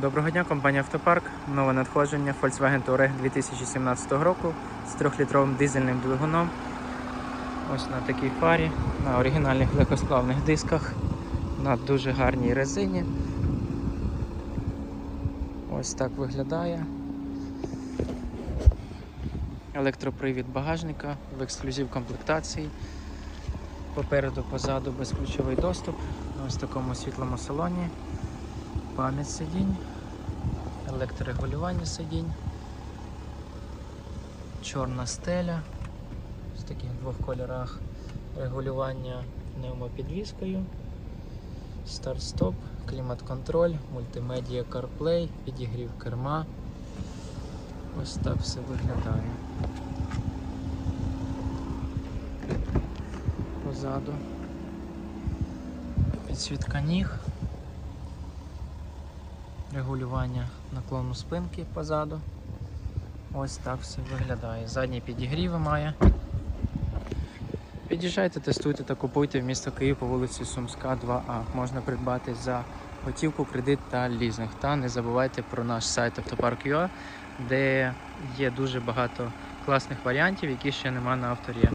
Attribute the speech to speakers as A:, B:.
A: Доброго дня, компанія Автопарк. Нове надходження Volkswagen Touareg 2017 року з 3-літровим дизельним двигуном. Ось на такій фарі, на оригінальних легкосплавних дисках, на дуже гарній резині. Ось так виглядає. Електропривід багажника в ексклюзив комплектації. Попереду, позаду безключовий доступ ось такому світлому салоні. Пам'ять сидінь, електрорегулювання сидінь, чорна стеля в таких двох кольорах, регулювання пневмопідвіскою, старт-стоп, клімат-контроль, мультимедіа CarPlay, підігрів керма. Ось так все виглядає. Позаду. Підсвітка ніг регулювання наклону спинки позаду. Ось так все виглядає. Задні підігріви має. Під'їжджайте, тестуйте та купуйте в місто Київ по вулиці Сумська, 2А. Можна придбати за готівку, кредит та лізинг. Та не забувайте про наш сайт Автопарк.ua, де є дуже багато класних варіантів, які ще нема на авторі.